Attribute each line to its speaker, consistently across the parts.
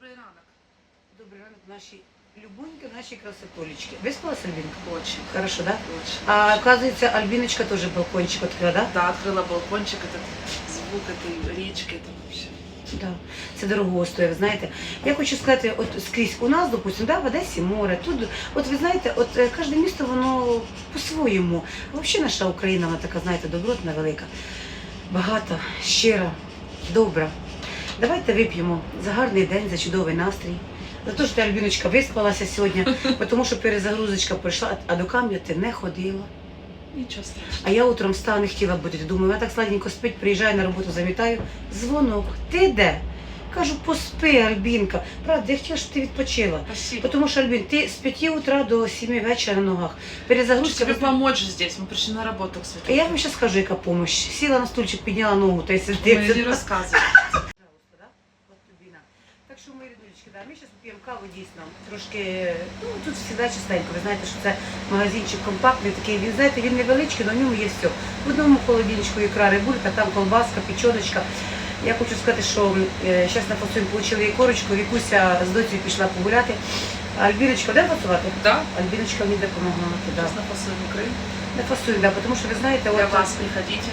Speaker 1: Добрий ранок.
Speaker 2: Добрий ранок, наші любоньки, наші красотулечки. Виспалась Альбінка?
Speaker 1: Очень.
Speaker 2: Хорошо, да?
Speaker 1: Очень.
Speaker 2: А оказывается, Альбиночка тоже балкончик открыла, да?
Speaker 1: Да, открыла балкончик, этот звук этой речки, это вообще.
Speaker 2: Да. Це дорого стоїть, знаєте. Я хочу сказати, от скрізь у нас, допустим, да, в Одесі море, тут, от ви знаєте, от е, кожне місто, воно по-своєму. Взагалі наша Україна, вона така, знаєте, добротна, велика, багата, щира, добра. Давайте вип'ємо за гарний день, за чудовий настрій. За те, що ти, Альбіночка, виспалася сьогодні, тому що перезагрузочка пройшла, а до камня ти не ходила.
Speaker 1: Ничего страшного.
Speaker 2: А я утром встала, не хотіла будити. Думаю, вона так сладенько спить, приїжджаю на роботу, замітаю. Дзвонок. Ти де? Кажу, поспи, Альбінка. Правда, я хотіла, щоб ти відпочила.
Speaker 1: Спасибо.
Speaker 2: Тому що, Альбін, ти з 5 утра до 7 вечора на ногах.
Speaker 1: Хочу
Speaker 2: Перезагрузка.
Speaker 1: тебе
Speaker 2: ви-
Speaker 1: помочь здесь. Мы пришли на работу к
Speaker 2: А
Speaker 1: Свету.
Speaker 2: я вам ще скажу, яка помощь. Сіла на стульчик, підняла ногу, та й
Speaker 1: Мы
Speaker 2: сидить.
Speaker 1: не рассказывай.
Speaker 2: ми зараз поп'ємо каву дійсно. Трошки, ну тут завжди чистенько. Ви знаєте, що це магазинчик компактний, такий. Він знаєте, він невеличкий, але в ньому є все. В одному холодильничку ікра рибулька, там колбаска, печоночка. Я хочу сказати, що зараз на фасуємо отримали і корочку, Вікуся з доцею пішла погуляти. А Альбіночка, де фасувати?
Speaker 1: Да?
Speaker 2: Альбіночка мені допомогла. Да.
Speaker 1: Сейчас на посыльный Крым.
Speaker 2: Не фасуємо, да, тому що ви знаєте,
Speaker 1: Для
Speaker 2: от,
Speaker 1: вас приходите.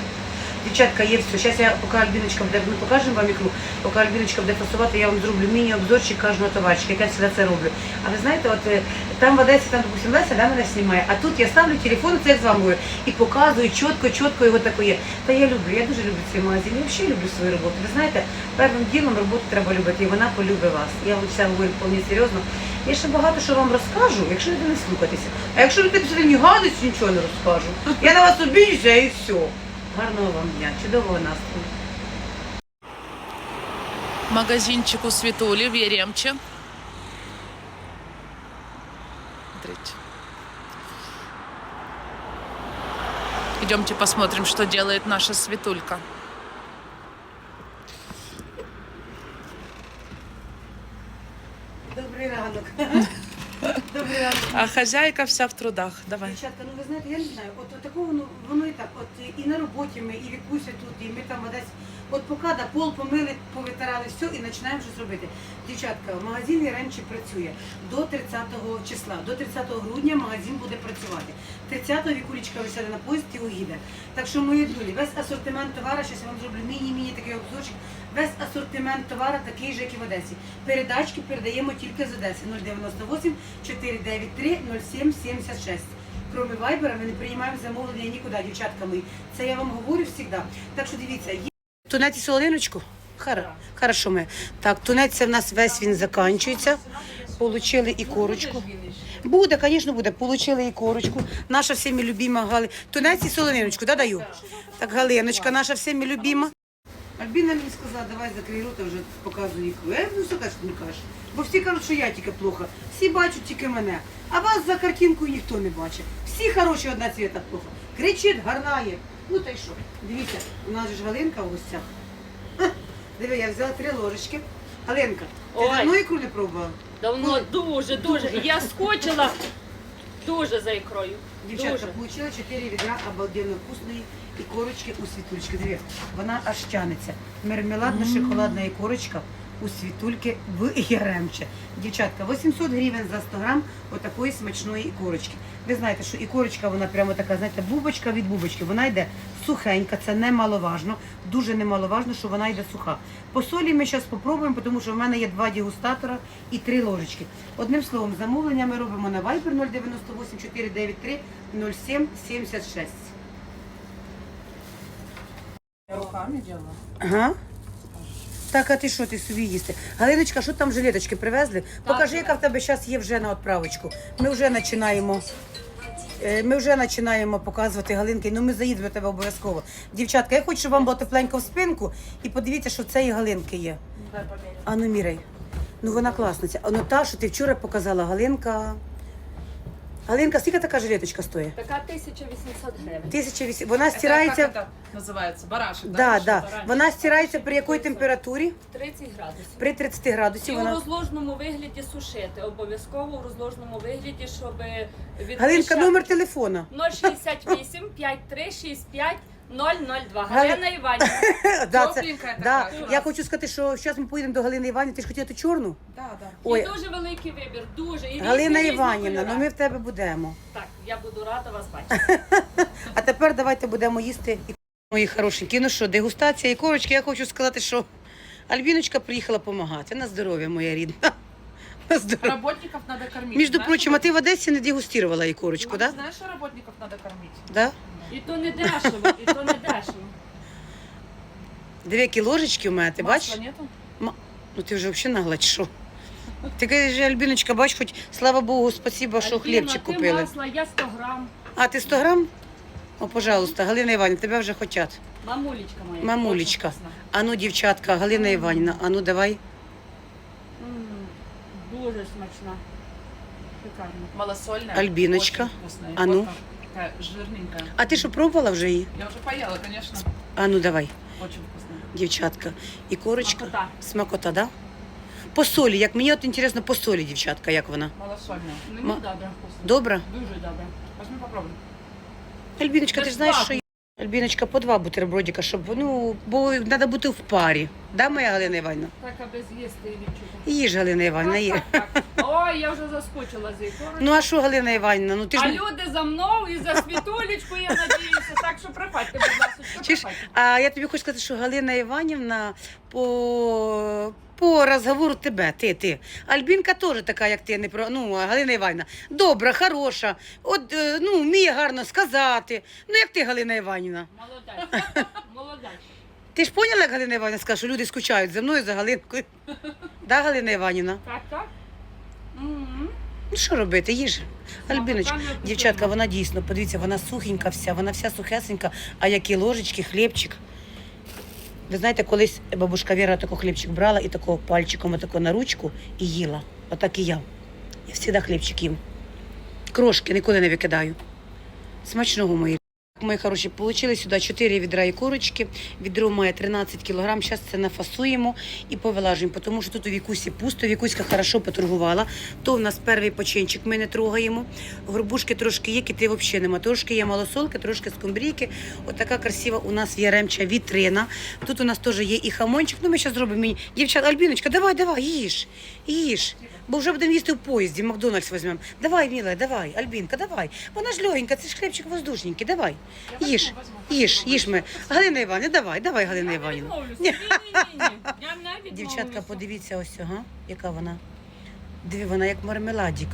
Speaker 2: Дівчатка, є все. Зараз я, поки Альбіночка буде, ми покажемо вам ікру, поки Альбіночка буде фасувати, я вам зроблю міні-обзорчик кожного товарчика, як я завжди це роблю. А ви знаєте, от е, там в Одесі, там, допустим, Леся, да, мене знімає, а тут я ставлю телефон, це як з вами і показую чітко, чітко його таке. Та я люблю, я дуже люблю цей магазин, я взагалі люблю свою роботу. Ви знаєте, першим ділом роботу треба любити, і вона полюбить вас. Я вам це говорю повні серйозно. Я ще багато що вам розкажу, якщо ви не слухатися. А якщо ви так собі не гадить, нічого не розкажу. Я на вас обіжуся і все. Гарного вам дня, чудового настрою.
Speaker 1: Магазинчик у Светули в. Смотрите. Идемте посмотрим, что делает наша Светулька.
Speaker 2: Добрий ранок.
Speaker 1: А хозяйка вся в трудах. Давай.
Speaker 2: Дівчатка, ну ви знаєте, я не знаю, от, от такого воно, воно і так, от і на роботі ми, і Вікуся тут, і ми там десь, от поки да, пол помили, повитирали все і починаємо щось робити. Дівчатка, магазин раніше працює до 30 числа, до 30 грудня магазин буде працювати. 30-го Вікулечка висяде на поїзд і уїде. Так що, мої друзі, весь асортимент товару, зараз я вам зроблю міні-міні такий обзорчик, весь асортимент товару такий же, як і в Одесі. Передачки передаємо тільки з Одеси 098 493 0776. Кроме Вайбера, ми не приймаємо замовлення нікуди, дівчатка мої. Це я вам говорю завжди. Так що дивіться, є. Тунець і солониночку? Хара. Хорошо ми. Так, тунець це в нас весь він закінчується. Получили і корочку. Буде, звісно, буде. Получили і корочку. Наша всіми любима Гали. Тунець і солониночку, да, даю? Так, Галиночка, наша всіми любима. Альбіна мені сказала, давай закрий рота, вже показую ікру. Я ну що кажеш, не кажеш. Бо всі кажуть, що я тільки плохо. Всі бачать тільки мене. А вас за картинкою ніхто не бачить. Всі хороші одна цвіта плохо. Кричить, гарнає. Ну та й що? Дивіться, у нас же ж Галинка в гостях. Ха, Диви, я взяла три ложечки. Галинка, ти
Speaker 3: Ой.
Speaker 2: давно ікру не пробувала?
Speaker 3: Давно дуже, дуже. Я скочила дуже за ікрою.
Speaker 2: Дівчатка,
Speaker 3: Дуже.
Speaker 2: получила 4 відра обалденно вкусної ікорочки у світульчики. Диви, вона аж тянеться. Мермеладно-шоколадна ікорочка у світульки в Яремче. Дівчатка, 800 гривень за 100 грам отакої смачної ікорочки. Ви знаєте, що ікорочка, вона прямо така, знаєте, бубочка від бубочки. Вона йде сухенька, це немаловажно. Дуже немаловажно, що вона йде суха. По солі ми зараз спробуємо, тому що в мене є два дегустатора і три ложечки. Одним словом, замовлення ми робимо на Viber 098 493 07 76.
Speaker 1: Руками.
Speaker 2: Ага. Так, а ти що ти собі їсти? Галиночка, що там жилеточки привезли? Покажи, яка в тебе зараз є вже на відправочку. Ми вже починаємо. е, Ми вже починаємо показувати Галинки, ну ми заїдемо до тебе обов'язково. Дівчатка, я хочу, щоб вам було тепленько в спинку і подивіться, що в цієї Галинки є.
Speaker 1: Дай померить.
Speaker 2: А ну. Ну вона класна. ця. А ну та, що ти вчора показала, Галинка. Галинка, скільки така жилеточка стоїть?
Speaker 3: Така 1800 гривень.
Speaker 2: 1008. Вона
Speaker 1: Это как
Speaker 2: стирається.
Speaker 1: это называется? Барашек,
Speaker 2: Да,
Speaker 1: Что
Speaker 2: да.
Speaker 1: баранчик?
Speaker 2: Вона стирається при якій температурі?
Speaker 3: 30 градусів.
Speaker 2: При 30
Speaker 3: І
Speaker 2: градусів.
Speaker 3: у
Speaker 2: Вона...
Speaker 3: розложеному вигляді сушити. Обов'язково у розложеному вигляді, щоб від
Speaker 2: Галинка, номер телефона.
Speaker 3: 068 5365 002.
Speaker 2: Гали-
Speaker 3: Галина Іванівна.
Speaker 2: Да, це, да.
Speaker 1: така.
Speaker 2: Я хочу сказати, що зараз ми поїдемо до Галини Іванівни. Ти ж хотіла ту чорну?
Speaker 1: Да, да.
Speaker 2: Ой,
Speaker 3: І дуже великий вибір, дуже. І
Speaker 2: Галина
Speaker 3: різні,
Speaker 2: Іванівна,
Speaker 3: кольори.
Speaker 2: ну ми в тебе будемо.
Speaker 3: Так, я буду рада вас бачити.
Speaker 2: А тепер давайте будемо їсти і мої хорошенькі. Ну що, дегустація і корочки. Я хочу сказати, що Альбіночка приїхала допомагати. На здоров'я, моя рідна. На здоров'я.
Speaker 1: Работников надо кормить.
Speaker 2: Між
Speaker 1: Знаешь,
Speaker 2: прочим, а ти в Одесі не дегустувала ікорочку,
Speaker 1: Ну,
Speaker 2: да?
Speaker 1: Знаешь, что работников надо кормить?
Speaker 2: Да?
Speaker 3: І то не дешево, і то не дешево.
Speaker 2: Дві які ложечки у мене, ти
Speaker 1: Масла
Speaker 2: бачиш?
Speaker 1: нету?
Speaker 2: Ну ти вже взагалі нагла, чи що? Ти кажеш, Альбіночка, бач, хоч слава Богу, спасибо, що
Speaker 3: Альбіна,
Speaker 2: хлібчик
Speaker 3: ти
Speaker 2: купили.
Speaker 3: масла, я 100 грам.
Speaker 2: А ти 100 грам? О, пожалуйста, Галина Іванівна, тебе вже хочуть.
Speaker 3: Мамулечка моя.
Speaker 2: Мамулечка.
Speaker 1: Очень вкусно.
Speaker 2: А ну, дівчатка, Галина Іванівна, а ну давай.
Speaker 3: М, Дуже смачна. Шикарно.
Speaker 1: Малосольная.
Speaker 2: Альбиночка.
Speaker 1: Очень вкусная.
Speaker 2: А ну?
Speaker 1: Вот Такая жирненькая.
Speaker 2: А ти що пробувала вже її?
Speaker 1: Я уже поела, конечно.
Speaker 2: А ну давай,
Speaker 1: Очень вкусная.
Speaker 2: дівчатка. І корочка.
Speaker 3: Смакота.
Speaker 2: Смакота, да? По солі, як мені от інтересно, по солі, дівчатка, як вона?
Speaker 1: Малосольная.
Speaker 3: Мені
Speaker 2: Ма-
Speaker 3: добре.
Speaker 1: Вкусно.
Speaker 2: Добра?
Speaker 3: Дуже добре.
Speaker 1: Возьми попробуй.
Speaker 2: Альбіночка, ти ж знаєш, що
Speaker 3: Безплатно.
Speaker 2: я- Альбіночка, по два бутербродика, щоб, ну, бо треба бути в парі. Да, моя Галина Іванівна?
Speaker 3: Так, аби з'їсти і відчути.
Speaker 2: Їж, Галина Іванівна, їж.
Speaker 3: Ой, я вже заскочила за ікорою.
Speaker 2: Ну а що, Галина Іванівна, ну ти ж...
Speaker 3: А люди за мною і за світулечку, я надіюся. Так що приходьте, будь ласка,
Speaker 2: Чи ж,
Speaker 3: приходьте.
Speaker 2: а я тобі хочу сказати, що Галина Іванівна по, по розговору тебе, ти, ти. Альбінка теж така, як ти, не про ну, Галина Іванівна. Добра, хороша, от, е, ну, вміє гарно сказати. Ну, як ти, Галина Іванівна?
Speaker 3: Молодець. Молодець.
Speaker 2: Ти ж поняла, як Галина Іванівна сказала, що люди скучають за мною, за Галинкою? Да, Галина Іванівна?
Speaker 3: Так, так. Мгм.
Speaker 2: Ну що робити, їж. Альбіночка,
Speaker 3: Смакота не
Speaker 2: дівчатка, вона дійсно, подивіться, вона сухенька вся, вона вся сухесенька, а які ложечки, хлібчик. Ви знаєте, колись бабушка Віра тако хлібчик брала і такого пальчиком отако на ручку і їла. Отак і я. Я завжди хлібчик їм. Крошки ніколи не викидаю. Смачного мої. Мої хороші, получили сюди 4 відра і курочки. Відро має 13 кілограм. Зараз це нафасуємо і повилажуємо, тому що тут у Вікусі пусто. Вікуська хорошо поторгувала. То в нас перший починчик ми не трогаємо. Горбушки трошки є, кити взагалі нема. Трошки є малосолки, трошки скумбрійки. Отака красива у нас є ремча вітрина. Тут у нас теж є і хамончик. Ну ми зараз зробимо мені. Дівчата, Альбіночка, давай, давай, їж, їж. Бо вже будемо їсти в поїзді, Макдональдс візьмемо. Давай, милая, давай, Альбінка, давай. Вона ж легенька, це ж хлібчик воздушненький, давай. Їж, їж, їж ми. Галина Іванівна, давай, давай, Галина Іванівна.
Speaker 3: відмовлюся. Ні, ні, ні, ні. Я не відмовлюся.
Speaker 2: Дівчатка, подивіться ось, ага, яка вона. Диви, вона як мармеладик.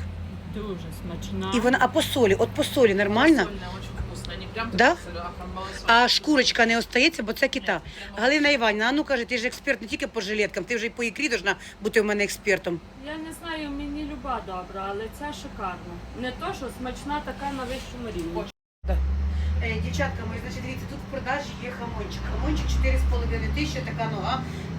Speaker 3: Дуже смачна.
Speaker 2: І вона, а по солі, от по солі нормально?
Speaker 1: Малосольная, очень вкусная. Не прям
Speaker 2: Да?
Speaker 1: так а прям малосольная.
Speaker 2: А шкурочка не остається, бо це кита. Галина Іванівна, а ну каже, ти ж експерт не тільки по жилеткам, ти вже й по ікрі должна бути у мене експертом.
Speaker 3: Я не знаю, мені люба добра, але ця шикарна. Не то, що смачна така на вищому рівні.
Speaker 2: Е, Дівчатка мої, значить, дивіться, тут в продажі є хамончик. Хамончик 4,5 тисячі, така нога.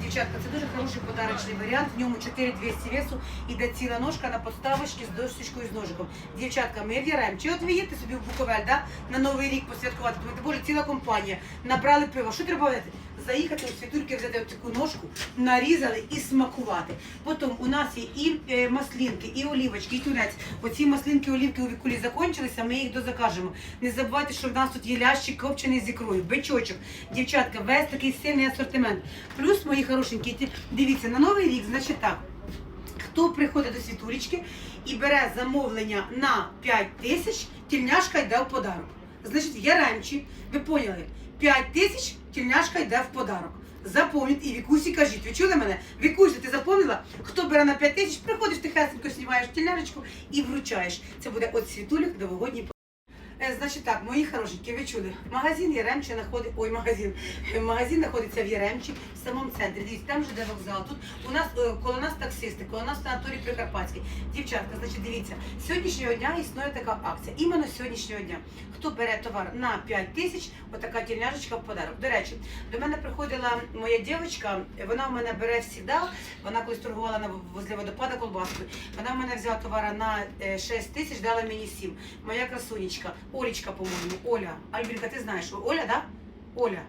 Speaker 2: Дівчатка, це дуже хороший подарочний варіант. В ньому 4200 весу, іде ціла ножка на подставочці з дощечкою з ножиком. Дівчатка, ми в'яраємо. Чи от ви їдете собі в Буковель, да? на Новий рік посвяткувати? Думаєте, боже, ціла компанія. Набрали пиво. Що треба взяти? Заїхати у світульки, взяти таку ножку, нарізали і смакувати. Потім у нас є і е, маслінки, і олівочки, і тунець. Оці маслинки, олівки у вікулі закончилися, ми їх дозакажемо. Не забувайте, що в нас тут є лящик копчений з ікрою, бичочок. Дівчатка, весь такий сильний асортимент. Плюс, мої хорошенькі, дивіться, на новий рік, значить так. Хто приходить до світулечки і бере замовлення на 5 тисяч, тільняшка йде в подарок. Значить, в Яремчі, ви поняли, 5 тисяч тільняшка йде в подарок. Запомніть і Вікусі кажіть, ви чули мене? Вікуся, ти запомнила? Хто бере на 5 тисяч, приходиш тихесенько, знімаєш тільняшечку і вручаєш. Це буде от світулік. Е, Значить так, мої хорошенькі, ви чули, магазин Яремчі знаходить, ой, магазин, Е, магазин знаходиться в Яремчі, в самому центрі. Дивіться, там же де вокзал. Тут у нас е, коло нас таксисти, коло нас санаторій Прикарпатський. Дівчатка, значить, дивіться, сьогоднішнього дня існує така акція. Іменно сьогоднішнього дня. Хто бере товар на 5 тисяч, отака тільняшечка в подарок. До речі, до мене приходила моя дівчинка, вона в мене бере завжди, вона колись торгувала на возле водопада колбаскою. Вона в мене взяла товара на е, 6 тисяч, дала мені 7. Моя красунечка, Олечка, по-моєму, Оля. Альбінка, ти знаєш, Оля, да? Оля.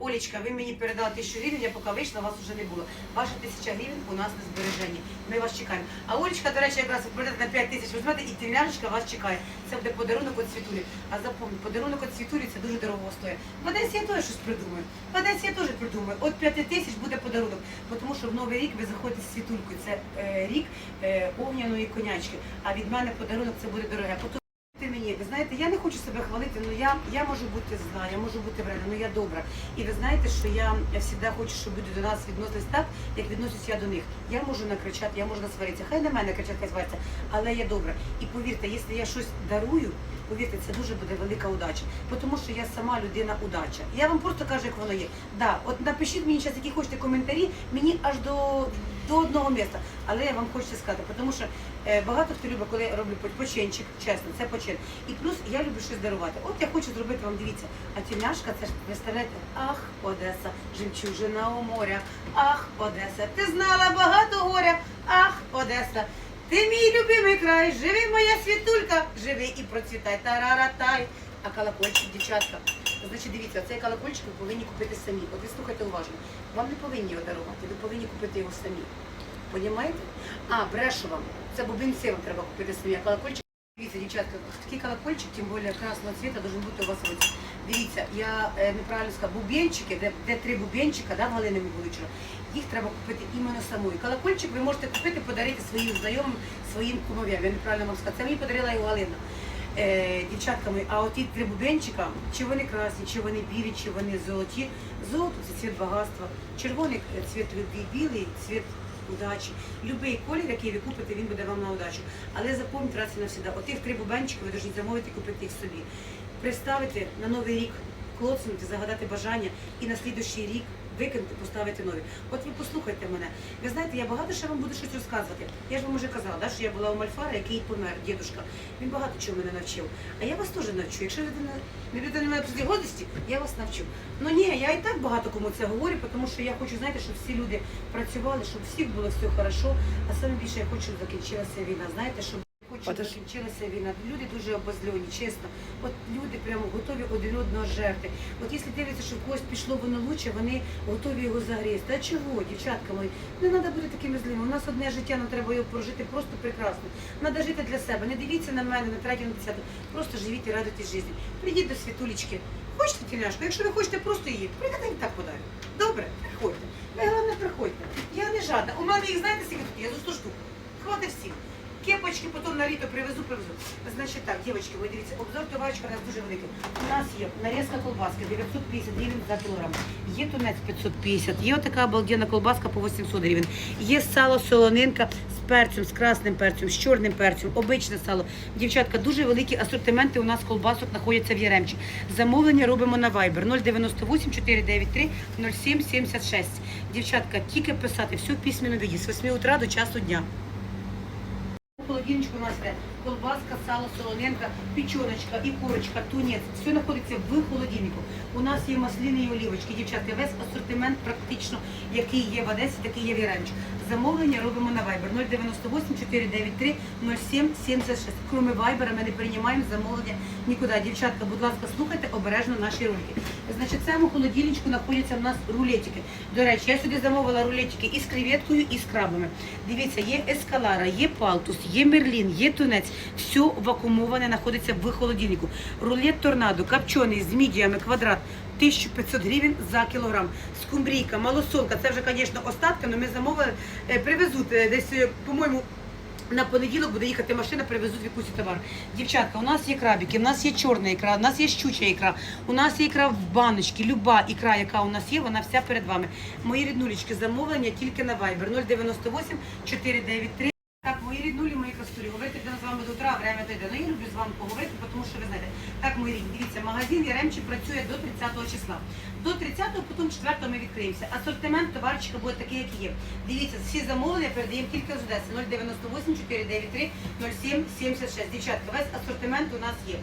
Speaker 2: Олечка, ви мені передали тисячу гривень, я поки вийшла, вас вже не було. Ваша тисяча гривень у нас на збереженні. Ми вас чекаємо. А Олечка, до речі, якраз прийдете на 5 тисяч візьмете, і тільняшечка вас чекає. Це буде подарунок від Світулі. А запам'ятайте, подарунок від Світулі це дуже дорого стоїть. В Одесі я теж щось придумаю. В Одесі я теж придумаю. От 5 тисяч буде подарунок. Тому що в новий рік ви заходите з світулькою. Це е, рік е, огняної конячки. А від мене подарунок це буде дороге. Потім ти мені, ви знаєте, я не хочу себе хвалити, але я, я можу бути зла, я можу бути вредна, але я добра. І ви знаєте, що я, я завжди хочу, щоб люди до нас відносились так, як відносясь я до них. Я можу накричати, я можу насваритися. Хай на мене кричать, хай свариться, але я добра. І повірте, якщо я щось дарую, повірте, це дуже буде велика удача. Тому що я сама людина удача. Я вам просто кажу, як воно є. Да, от напишіть мені зараз, які хочете коментарі, мені аж до, до одного міста. Але я вам хочу сказати, тому що е, багато хто любить, коли я роблю починчик, чесно, це почин. І плюс я люблю щось дарувати. От я хочу зробити вам, дивіться, а тільняшка, це ж представляєте, ах, Одеса, жемчужина у моря, ах, Одеса, ти знала багато горя, ах, Одеса. Ти мій любимий край, живи моя світулька, живи і процвітай, тараратай. А колокольчик, дівчатка. Значить, дивіться, цей колокольчик ви повинні купити самі. От ви слухайте уважно. Вам не повинні його дарувати, ви повинні купити його самі. Понімаєте? А, брешу вам. Це бубенці вам треба купити самі. А колокольчик, дивіться, дівчатка, такий колокольчик, тим більше красного цвіта, должен бути у вас в. Дивіться, я е, неправильно сказала, бубенчики, де, де три бубенчика, да, в Галини їх треба купити іменно самою. Колокольчик ви можете купити, подарити своїм знайомим, своїм кумов'ям. Я неправильно вам сказала. Це мені подарила його Галина. Е, дівчатка мої, а оті три бубенчика, чи вони красні, чи вони білі, чи вони золоті. Золото це цвіт багатства, червоний е, цвіт любві, білий цвіт удачі. Любий колір, який ви купите, він буде вам на удачу. Але запам'ятайте раз і навсегда, отих три бубенчика ви повинні замовити купити їх собі. Приставити на новий рік, клоцнути, загадати бажання і на слідущий рік викинути, поставити нові. От ви послухайте мене. Ви знаєте, я багато ще вам буду щось розказувати. Я ж вам вже казала, да, що я була у Мальфара, який помер, дідушка. Він багато чого мене навчив. А я вас теж навчу. Якщо людина не людина не має годності, я вас навчу. Ну ні, я і так багато кому це говорю, тому що я хочу, знаєте, щоб всі люди працювали, щоб всіх було все хорошо. А саме більше я хочу, щоб закінчилася війна. Знаєте, щоб
Speaker 1: Отож.
Speaker 2: закінчилася війна. Люди дуже обозльоні, чесно. От люди прямо готові один одного жерти. От якщо дивляться, що в когось пішло воно лучше, вони готові його загрізти. Та чого, дівчатка мої? Не треба бути такими злими. У нас одне життя, нам треба його прожити просто прекрасно. Треба жити для себе. Не дивіться на мене, на третю, на десяту. Просто живіть і радуйтесь житті. Прийдіть до світулечки. Хочете тільняшку? Якщо ви хочете просто її, і так подарю. Добре, приходьте. Ви головне приходьте. Я не жадна. У мене їх знаєте скільки тут? є? За 100 штук. Хватить всім. Кепочки потім на літо привезу, привезу. Значить так, дівчатки, ви дивіться, обзор товарочка у нас дуже великий. У нас є нарізка колбаски 950 гривень за кілограм. Є тунець 550, є отака обалденна колбаска по 800 гривень. Є сало солонинка з перцем, з красним перцем, з чорним перцем, обичне сало. Дівчатка, дуже великі асортименти у нас колбасок знаходяться в Яремчі. Замовлення робимо на Viber 098 493 0776. Дівчатка, тільки писати, все в письменному віді з 8 утра до часу дня. У холодильничку у нас йде колбаска, сало, солонинка, печеночка, і курочка, тунець. Все знаходиться в холодильнику. У нас є маслини і олівочки. Дівчатка, весь асортимент практично, який є в Одесі, такий є в Яремчі. Замовлення робимо на Viber 098 493 0776. Кроме Viber ми не приймаємо замовлення нікуди. Дівчатка, будь ласка, слухайте обережно наші ролики. Значить, в цьому холодильничку знаходяться в нас рулетики. До речі, я сюди замовила рулетики і з креветкою, і з крабами. Дивіться, є ескалара, є палтус, є мерлін, є тунець. Все вакуумоване знаходиться в холодильнику. Рулет торнадо, копчений з мідіями квадрат. 1500 гривень за кілограм. Скумбрійка, малосолка, це вже, звісно, остатки, але ми замовили, е, привезуть е, десь, е, по-моєму, на понеділок буде їхати машина, привезуть якусь товар. Дівчатка, у нас є крабики, у нас є чорна ікра, у нас є щуча ікра, у нас є ікра в баночці, люба ікра, яка у нас є, вона вся перед вами. Мої ріднулечки, замовлення тільки на Viber 098 493. Так, мої ріднулі, мої красулі, говорити будемо з вами до утра, а время дойде. Ну я люблю з вами поговорити, тому що ви знаєте. Так, мої рідні, дивіться, магазин Яремчі працює до 30 числа. До 30-го, потім 4-го ми відкриємося. Асортимент товарчика буде такий, як є. Дивіться, всі замовлення передаємо тільки з Одеси. 098 493 07 76. Дівчатка, весь асортимент у нас є.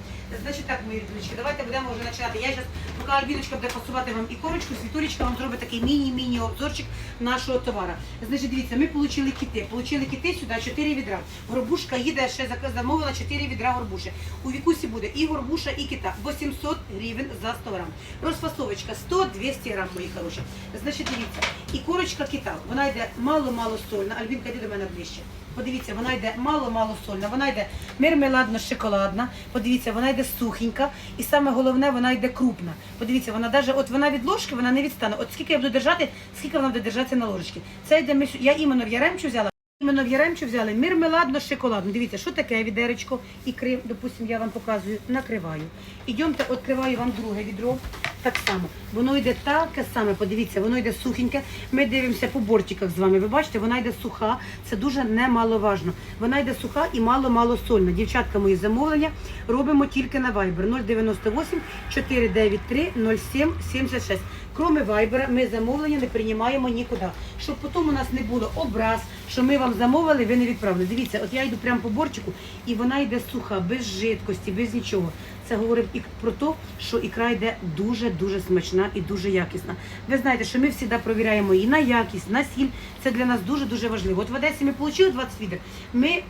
Speaker 2: Значить так, мої рідулечки, давайте будемо вже починати. Я зараз, поки Альбіночка буде пасувати вам і корочку, Світулечка вам зробить такий міні-міні обзорчик нашого товара. Значить, дивіться, ми отримали кити. Получили кити сюди 4 відра. Горбушка їде ще замовила 4 відра горбуші. У вікусі буде і горбуша, і кита. 800 гривень за 100 грам. Розфасовочка 100-200 грам, мої хороші. Значить, дивіться, і корочка кита, вона йде мало-мало сольна. Альбінка, йди до мене ближче. Подивіться, вона йде мало-мало сольна, вона йде мермеладно-шоколадна. Подивіться, вона йде сухенька. І саме головне, вона йде крупна. Подивіться, вона даже, от вона від ложки, вона не відстане. От скільки я буду держати, скільки вона буде держатися на ложечці. Це йде я іменно в Яремчу взяла. Іменно в Яремчу взяли мірмеладно шоколадно. Дивіться, що таке відеречко, ікри, допустимо, я вам показую, накриваю. Ідемте, відкриваю вам друге відро. Так само. Воно йде таке саме, подивіться, воно йде сухеньке. Ми дивимося по бортиках з вами. Ви бачите, вона йде суха, це дуже немаловажно. Вона йде суха і мало-мало сольна. Дівчатка, мої замовлення робимо тільки на Viber 098 493 07 76. Кроме Вайбера, ми замовлення не приймаємо нікуди. Щоб потім у нас не було образ, що ми вам замовили, ви не відправили. Дивіться, от я йду прямо по борчику, і вона йде суха, без жидкості, без нічого. Це говорить і про те, що ікра йде дуже-дуже смачна і дуже якісна. Ви знаєте, що ми завжди перевіряємо її на якість, на сіль. Це для нас дуже-дуже важливо. От в Одесі ми отримали 20 відер. Ми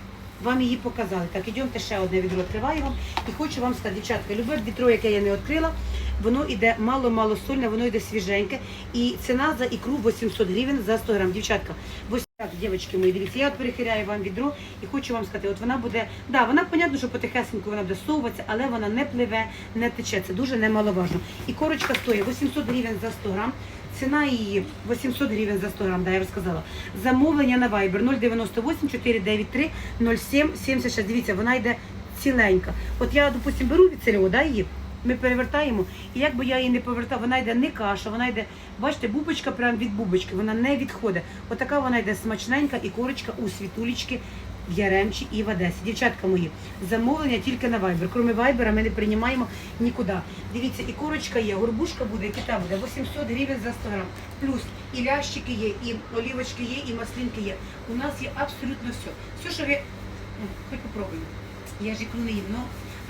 Speaker 2: вам її показали. Так, ідемте ще одне відро відкриваю вам. І хочу вам сказати, дівчатка, любе відро, яке я не відкрила, воно йде мало-мало сольне, воно йде свіженьке. І ціна за ікру 800 гривень за 100 грам. Дівчатка, ось так, дівчатки мої, дивіться, я от перехиляю вам відро і хочу вам сказати, от вона буде, да, вона, понятно, що потихесенько вона буде совуватися, але вона не пливе, не тече. Це дуже немаловажно. І корочка стоїть 800 гривень за 100 грам. Ціна її 800 гривень за 100 грам, да, я розказала. Замовлення на Viber 098 493 07 76. Дивіться, вона йде ціленька. От я, допустим, беру від цілього, да, її, ми перевертаємо, і як би я її не повертала, вона йде не каша, вона йде, бачите, бубочка прямо від бубочки, вона не відходить. Отака вона йде смачненька і корочка у світулечки в Яремчі і в Одесі. Дівчатка мої, замовлення тільки на Viber. Кроме Viber ми не приймаємо нікуди. Дивіться, і корочка є, горбушка буде, кита буде 800 гривень за 100 грам. Плюс і лящики є, і олівочки є, і маслинки є. У нас є абсолютно все. Все, що ви... Ну, хоч попробуємо. Я ж ікру не їм, ну,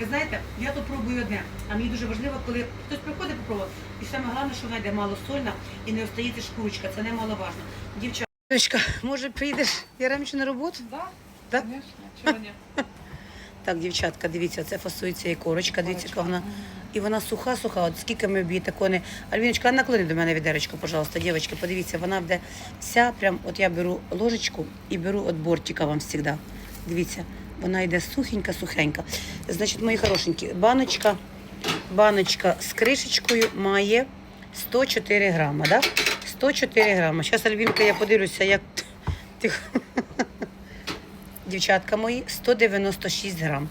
Speaker 2: ви знаєте, я то пробую одне, а мені дуже важливо, коли хтось приходить попробувати, і саме головне, що вона йде малосольна і не остається шкурочка, це немаловажно. Дівчатка, може приїдеш Яремчу на роботу?
Speaker 1: Да, чего.
Speaker 2: Так, дівчатка, дивіться, це фасується і корочка, дивіться, яка вона. І вона суха-суха, от скільки ми б'ї тако не. Альвіночка, наклони до мене відеречко, пожалуйста, дівчатки, подивіться, вона буде вся, прям, от я беру ложечку і беру от бортика вам завжди. Дивіться, вона йде сухенька, сухенька. Значить, мої хорошенькі, баночка, баночка з кришечкою має 104 грама, да? 104 грама. Зараз, Альвінка, я подивлюся, як тихо. Дівчатка мої, 196 грам.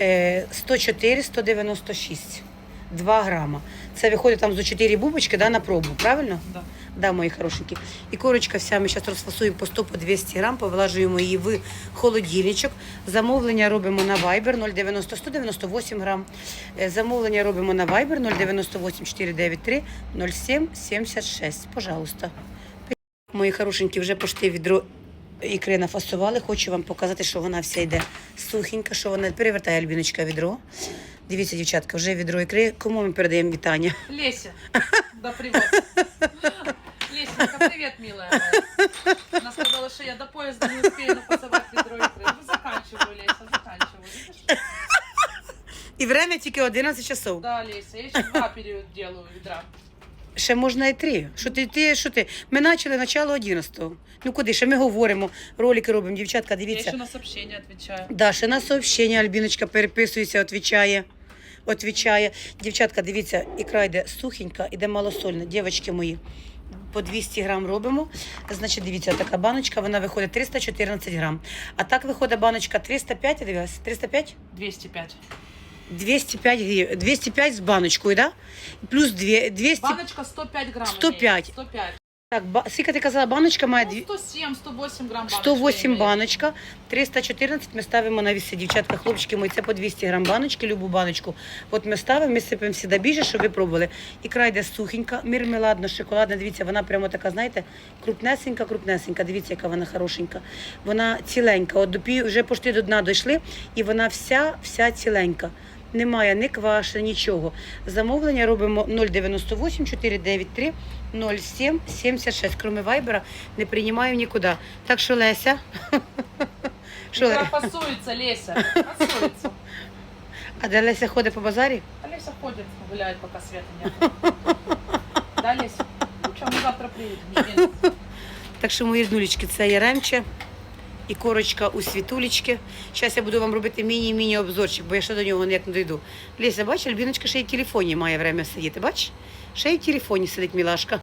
Speaker 2: Е, 104, 196. 2 грама. Це виходить там зо 4 бубочки да, на пробу, правильно?
Speaker 1: Да.
Speaker 2: Да, мої хорошенькі. І корочка вся ми зараз розфасуємо по 100 по 200 грам, повилажуємо її в холодильничок. Замовлення робимо на Viber 090 198 грам. Е, Замовлення робимо на Viber 098 493 07 76. Пожалуйста. Мої хорошенькі, вже пошти відро ікри нафасували. Хочу вам показати, що вона вся йде сухенька, що вона перевертає Альбіночка відро. Дивіться, дівчатка, вже відро ікри. Кому ми передаємо вітання?
Speaker 1: Леся, да привет. Привет, милая моя. Сказала, что я до поезда не успею напасовать ведро икры. Ну, заканчиваю, Леся, заканчиваю.
Speaker 2: І время тільки 11 часов.
Speaker 1: Да, Леся, я еще два период делаю ведра.
Speaker 2: Ще можна і три. Що ти, ти, що ти? Ми почали начало 11-го. Ну куди? Ще ми говоримо, ролики робимо. Дівчатка,
Speaker 1: Я
Speaker 2: дивіться.
Speaker 1: еще на сообщения отвечаю.
Speaker 2: Да, ще на сообщення Альбіночка переписується, відповідає. Отвічає. Дівчатка, дивіться, ікра йде сухенька, іде малосольна. Дівчатки мої, по 200 грам робимо. Значить, дивіться, така баночка, вона виходить 314 грам. А так виходить баночка 305, дивіться, 305?
Speaker 1: 205.
Speaker 2: 205 гривень. 205 з баночкою, да? Плюс 2, 200.
Speaker 1: Баночка 105 грамм.
Speaker 2: 105.
Speaker 1: имеет, 105.
Speaker 2: Так, ба... скільки ти казала, баночка має
Speaker 1: Ну,
Speaker 2: дві-
Speaker 1: 107, 108 грамм баночка
Speaker 2: 108
Speaker 1: имеет.
Speaker 2: баночка, 314 ми ставимо на віси. Дівчатка, хлопчики мої, це по 200 грам баночки, любу баночку. От ми ставимо, ми сипемо сюди більше, щоб ви пробували. Ікра йде сухенька, мірмеладно, шоколадна. Дивіться, вона прямо така, знаєте, крупнесенька, крупнесенька. Дивіться, яка вона хорошенька. Вона ціленька. От до пів, вже пошти до дна дійшли, і вона вся, вся ціленька. Немає ні кваша, нічого. Замовлення робимо 098 493 07 76. Кроме вайбера не приймаю нікуди. Так що Леся, Що?
Speaker 1: Икра фасуется, Леся, фасуется.
Speaker 2: А де Леся ходить по базарі?
Speaker 1: А Леся ходит, гуляет, пока света нет. Да, Леся? Ну что, мы завтра нас.
Speaker 2: Так що, мої жнулечки, це яремче і корочка у світулечки. Зараз я буду вам робити міні-міні обзорчик, бо я ще до нього ніяк не дойду. Ліся, бачиш, Альбіночка ще й в телефоні має время сидіти, бачиш? Ще й в телефоні сидить мілашка.